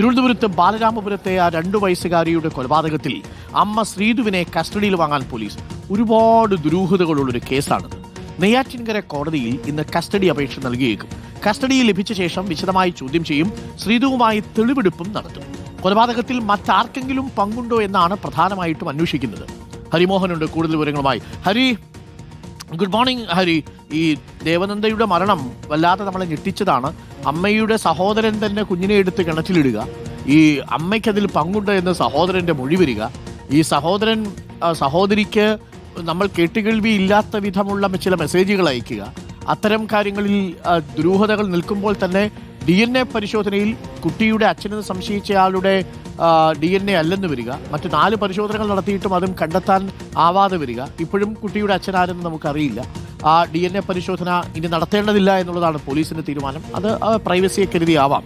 തിരുവനന്തപുരത്ത് ബാലരാമപുരത്തെ ആ രണ്ടു വയസ്സുകാരിയുടെ കൊലപാതകത്തിൽ അമ്മ ശ്രീധുവിനെ കസ്റ്റഡിയിൽ വാങ്ങാൻ പോലീസ് ഒരുപാട് ദുരൂഹതകളുള്ളൊരു കേസാണിത്. നെയ്യാറ്റിൻകര കോടതിയിൽ ഇന്ന് കസ്റ്റഡി അപേക്ഷ നൽകിയേക്കും. കസ്റ്റഡിയിൽ ലഭിച്ച ശേഷം വിശദമായി ചോദ്യം ചെയ്യും ശ്രീധുവുമായി തെളിവെടുപ്പും നടത്തും. കൊലപാതകത്തിൽ മറ്റാർക്കെങ്കിലും പങ്കുണ്ടോ എന്നാണ് പ്രധാനമായിട്ടും അന്വേഷിക്കുന്നത്. ഹരിമോഹനുണ്ട് കൂടുതൽ വിവരങ്ങളുമായി. ഹരി ഗുഡ് മോർണിംഗ് ഹരി ഈ ദേവനന്ദയുടെ മരണം വല്ലാതെ നമ്മളെ ഞെട്ടിച്ചതാണ്. അമ്മയുടെ സഹോദരൻ തന്നെ കുഞ്ഞിനെ എടുത്ത് കിണറ്റിലിടുക. ഈ അമ്മയ്ക്കതിൽ പങ്കുണ്ട് എന്ന് സഹോദരന്റെ മൊഴി വരിക. ഈ സഹോദരൻ സഹോദരിക്ക് നമ്മൾ കേട്ടുകേൾവി ഇല്ലാത്ത വിധമുള്ള ചില മെസ്സേജുകൾ അയക്കുക. അത്തരം കാര്യങ്ങളിൽ ദുരൂഹതകൾ നിൽക്കുമ്പോൾ തന്നെ ഡി പരിശോധനയിൽ കുട്ടിയുടെ അച്ഛനെന്ന് സംശയിച്ചയാളുടെ ഡി എൻ എ അല്ലെന്ന് വരിക. മറ്റു നാല് പരിശോധനകൾ നടത്തിയിട്ടും അതും കണ്ടെത്താൻ ആവാതെ വരിക. ഇപ്പോഴും കുട്ടിയുടെ അച്ഛനാരെന്ന് നമുക്കറിയില്ല. ആ ഡി എൻ എ പരിശോധന ഇനി നടത്തേണ്ടതില്ല എന്നുള്ളതാണ് പോലീസിന്റെ തീരുമാനം. അത് പ്രൈവസിയെ കരുതിയാവാം.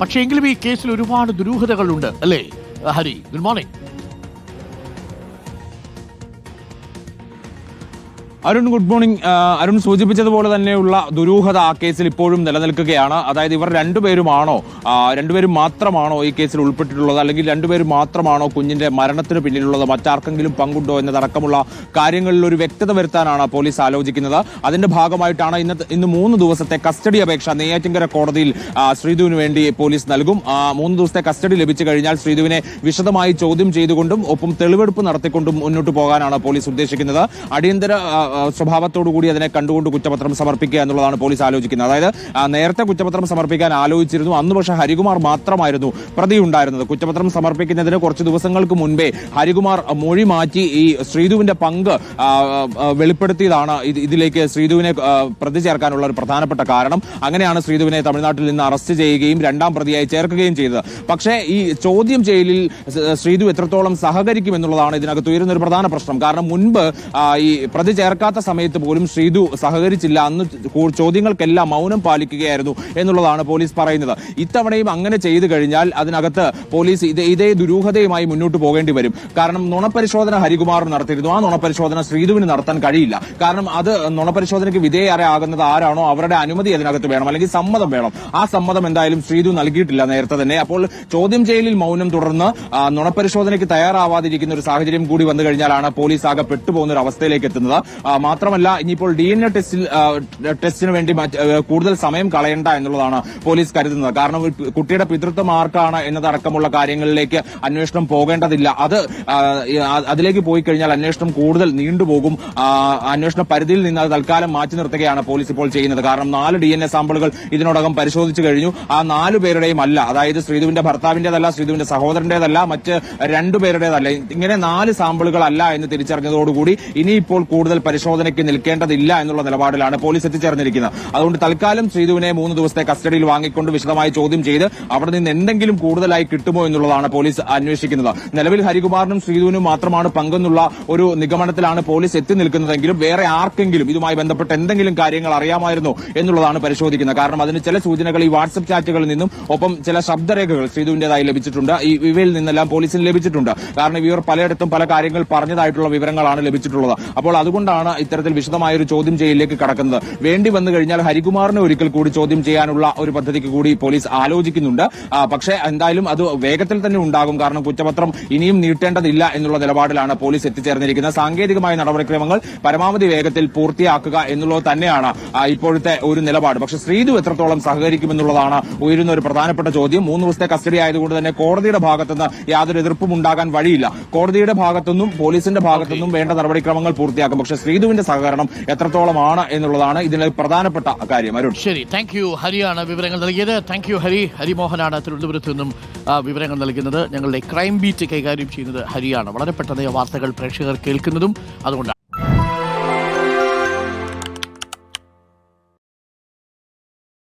പക്ഷേ എങ്കിലും ഈ കേസിൽ ഒരുപാട് ദുരൂഹതകളുണ്ട് അല്ലേ? Hari good morning Arun good morning Arun സൂചിപ്പിച്ചതുപോലെ തന്നെയുള്ള ദുരൂഹത ആ കേസിൽ ഇപ്പോഴും നിലനിൽക്കുകയാണ്. അതായത് ഇവർ രണ്ടുപേരുമാണോ രണ്ടുപേരും മാത്രമാണോ ഈ കേസിൽ ഉൾപ്പെട്ടിട്ടുള്ളത്? അല്ലെങ്കിൽ രണ്ടുപേരും മാത്രമാണോ കുഞ്ഞിന്റെ മരണത്തിന് പിന്നിലുള്ളത്? മറ്റാർക്കെങ്കിലും പങ്കുണ്ടോ എന്നതടക്കമുള്ള കാര്യങ്ങളിൽ ഒരു വ്യക്തത വരുത്താനാണ് പോലീസ് ആലോചിക്കുന്നത്. അതിന്റെ ഭാഗമായിട്ടാണ് ഇന്നത്തെ ഇന്ന് മൂന്ന് ദിവസത്തെ കസ്റ്റഡി അപേക്ഷ നെയ്യാറ്റിങ്കര കോടതിയിൽ ശ്രീധുവിന് വേണ്ടി പോലീസ് നൽകും. മൂന്ന് ദിവസത്തെ കസ്റ്റഡി ലഭിച്ചു കഴിഞ്ഞാൽ ശ്രീധുവിനെ വിശദമായി ചോദ്യം ചെയ്തുകൊണ്ടും ഒപ്പം തെളിവെടുപ്പ് നടത്തിക്കൊണ്ടും മുന്നോട്ട് പോകാനാണ് പോലീസ് ഉദ്ദേശിക്കുന്നത്. അടിയന്തര ആ, ആ, സ്വഭാവത്തോടു കൂടി അതിനെ കണ്ടുകൊണ്ട് കുറ്റപത്രം സമർപ്പിക്കുക എന്നുള്ളതാണ് പോലീസ് ആലോചിക്കുന്നത്. അതായത് നേരത്തെ കുറ്റപത്രം സമർപ്പിക്കാൻ ആലോചിച്ചിരുന്നു അന്ന് പക്ഷേ ഹരികുമാർ മാത്രമായിരുന്നു പ്രതി ഉണ്ടായിരുന്നത്. കുറ്റപത്രം സമർപ്പിക്കുന്നതിന് കുറച്ച് ദിവസങ്ങൾക്ക് മുൻപേ ഹരികുമാർ മൊഴി മാറ്റി ഈ ശ്രീധുവിന്റെ പങ്ക് വെളിപ്പെടുത്തിയതാണ് ഇതിലേക്ക് ശ്രീധുവിനെ പ്രതി ചേർക്കാനുള്ള ഒരു പ്രധാനപ്പെട്ട കാരണം. അങ്ങനെയാണ് ശ്രീധുവിനെ തമിഴ്നാട്ടിൽ നിന്ന് അറസ്റ്റ് ചെയ്യുകയും രണ്ടാം പ്രതിയായി ചേർക്കുകയും ചെയ്തത്. പക്ഷേ ഈ ചോദ്യം ചെയ്യലിൽ ശ്രീധു എത്രത്തോളം സഹകരിക്കും എന്നുള്ളതാണ് ഇതിനകത്ത് ഉയരുന്ന ഒരു പ്രധാന പ്രശ്നം. കാരണം മുൻപ് ഈ പ്രതി ചേർക്കാത്ത സമയത്ത് പോലും ശ്രീധു സഹകരിച്ചില്ല. അന്ന് ചോദ്യങ്ങൾക്കെല്ലാം മൗനം പാലിക്കുകയായിരുന്നു എന്നുള്ളതാണ് പോലീസ് പറയുന്നത്. ഇത്തവണയും അങ്ങനെ ചെയ്തു കഴിഞ്ഞാൽ അതിനകത്ത് പോലീസ് ഇതേ ഇതേ ദുരൂഹതയുമായി മുന്നോട്ട് പോകേണ്ടി വരും. കാരണം നുണപരിശോധന ഹരികുമാർ നടത്തിയിരുന്നു. ആ നുണപരിശോധന ശ്രീധുവിന് നടത്താൻ കഴിയില്ല. കാരണം അത് നുണപരിശോധനയ്ക്ക് വിധേയരാകുന്നത് ആരാണോ അവരുടെ അനുമതി അതിനകത്ത് വേണം. അല്ലെങ്കിൽ സമ്മതം വേണം. ആ സമ്മതം എന്തായാലും ശ്രീധു നൽകിയിട്ടില്ല നേരത്തെ തന്നെ. അപ്പോൾ ചോദ്യം ചെയ്യലിൽ മൗനം തുടർന്ന് നുണപരിശോധനയ്ക്ക് തയ്യാറാവാതിരിക്കുന്ന ഒരു സാഹചര്യം കൂടി വന്നു കഴിഞ്ഞാലാണ് പോലീസ് ആകെ പെട്ടുപോകുന്ന ഒരു അവസ്ഥയിലേക്ക് എത്തുന്നത്. മാത്രമല്ല ഇനിയിപ്പോൾ ഡി എൻ എ ടെസ്റ്റിൽ ടെസ്റ്റിന് വേണ്ടി കൂടുതൽ സമയം കളയണ്ട എന്നുള്ളതാണ് പോലീസ് കരുതുന്നത്. കാരണം കുട്ടിയുടെ പിതൃത്വം ആർക്കാണ് എന്നതടക്കമുള്ള കാര്യങ്ങളിലേക്ക് അന്വേഷണം പോകേണ്ടതില്ല. അത് അതിലേക്ക് പോയി കഴിഞ്ഞാൽ അന്വേഷണം കൂടുതൽ നീണ്ടുപോകും. അന്വേഷണ പരിധിയിൽ നിന്ന് അത് തൽക്കാലം മാറ്റി നിർത്തുകയാണ് പോലീസ് ഇപ്പോൾ ചെയ്യുന്നത്. കാരണം നാല് ഡി എൻ എ സാമ്പിളുകൾ ഇതിനോടകം പരിശോധിച്ചു കഴിഞ്ഞു. ആ നാലു പേരുടെയും അല്ല. അതായത് ശ്രീധുവിന്റെ ഭർത്താവിന്റേതല്ല ശ്രീധുവിന്റെ സഹോദരന്റേതല്ല മറ്റ് രണ്ടുപേരുടേതല്ല ഇങ്ങനെ നാല് സാമ്പിളുകളല്ല എന്ന് തിരിച്ചറിഞ്ഞതോടുകൂടി ഇനിയിപ്പോൾ കൂടുതൽ പരിശോധനയ്ക്ക് നിൽക്കേണ്ടതില്ല എന്നുള്ള നിലപാടിലാണ് പോലീസ് എത്തിച്ചേർന്നിരിക്കുന്നത്. അതുകൊണ്ട് തൽക്കാലം ശ്രീധുവിനെ മൂന്ന് ദിവസത്തെ കസ്റ്റഡിയിൽ വാങ്ങിക്കൊണ്ട് വിശദമായി ചോദ്യം ചെയ്ത് അവിടെ നിന്ന് എന്തെങ്കിലും കൂടുതലായി കിട്ടുമോ എന്നുള്ളതാണ് പോലീസ് അന്വേഷിക്കുന്നത്. നിലവിൽ ഹരികുമാറിനും ശ്രീധുവിനും മാത്രമാണ് പങ്കെന്നുള്ള ഒരു നിഗമനത്തിലാണ് പോലീസ് എത്തി നിൽക്കുന്നതെങ്കിലും വേറെ ആർക്കെങ്കിലും ഇതുമായി ബന്ധപ്പെട്ട് എന്തെങ്കിലും കാര്യങ്ങൾ അറിയാമായിരുന്നോ എന്നുള്ളതാണ് പരിശോധിക്കുന്നത്. കാരണം അതിന് ചില സൂചനകൾ ഈ വാട്സപ്പ് ചാറ്റുകളിൽ നിന്നും ഒപ്പം ചില ശബ്ദരേഖകൾ ശ്രീധുവിന്റേതായി ലഭിച്ചിട്ടുണ്ട്. ഈ ഇവയിൽ നിന്നെല്ലാം പോലീസിന് ലഭിച്ചിട്ടുണ്ട്. കാരണം ഇവർ പലയിടത്തും പല കാര്യങ്ങൾ പറഞ്ഞതായിട്ടുള്ള വിവരങ്ങളാണ് ലഭിച്ചിട്ടുള്ളത്. അപ്പോൾ അതുകൊണ്ടാണ് ഇത്തരത്തിൽ വിശദമായ ഒരു ചോദ്യം ചെയ്യലിലേക്ക് കടക്കുന്നത്. വേണ്ടി വന്നു കഴിഞ്ഞാൽ ഹരികുമാറിനെ ഒരിക്കൽ കൂടി ചോദ്യം ചെയ്യാനുള്ള ഒരു പദ്ധതിക്ക് കൂടി പോലീസ് ആലോചിക്കുന്നുണ്ട്. പക്ഷേ എന്തായാലും അത് വേഗത്തിൽ തന്നെ ഉണ്ടാകും. കാരണം കുറ്റപത്രം ഇനിയും നീട്ടേണ്ടതില്ല എന്നുള്ള നിലപാടിലാണ് പോലീസ് എത്തിച്ചേർന്നിരിക്കുന്നത്. സാങ്കേതികമായ നടപടിക്രമങ്ങൾ പരമാവധി വേഗത്തിൽ പൂർത്തിയാക്കുക എന്നുള്ളത് തന്നെയാണ് ഇപ്പോഴത്തെ ഒരു നിലപാട്. പക്ഷെ ശ്രീതു എത്രത്തോളം സഹകരിക്കുമെന്നുള്ളതാണ് ഉയരുന്ന ഒരു പ്രധാനപ്പെട്ട ചോദ്യം. മൂന്ന് ദിവസത്തെ കസ്റ്റഡി ആയതുകൊണ്ട് തന്നെ കോടതിയുടെ ഭാഗത്തുനിന്ന് യാതൊരു എതിർപ്പും ഉണ്ടാകാൻ വഴിയില്ല. കോടതിയുടെ ഭാഗത്തുനിന്നും പോലീസിന്റെ ഭാഗത്തുനിന്നും വേണ്ട നടപടിക്രമങ്ങൾ പൂർത്തിയാക്കും. പക്ഷെ ശ്രീധുവിന്റെ സഹകരണം എത്രത്തോളമാണ് എന്നുള്ളതാണ് ഇതിലെ പ്രധാനപ്പെട്ട കാര്യം. അരുൺ. ശരി താങ്ക് യു ഹരിയാണ് വിവരങ്ങൾ നൽകിയത്. Thank you Hari. ഹരിമോഹനാണ് തിരുവനന്തപുരത്ത് നിന്നും വിവരങ്ങൾ നൽകുന്നത്. ഞങ്ങളുടെ ക്രൈം ബീറ്റ് കൈകാര്യം ചെയ്യുന്നത് ഹരിയാണ്. വളരെ പെട്ടെന്ന് വാർത്തകൾ പ്രേക്ഷകർ കേൾക്കുന്നതും അതുകൊണ്ട്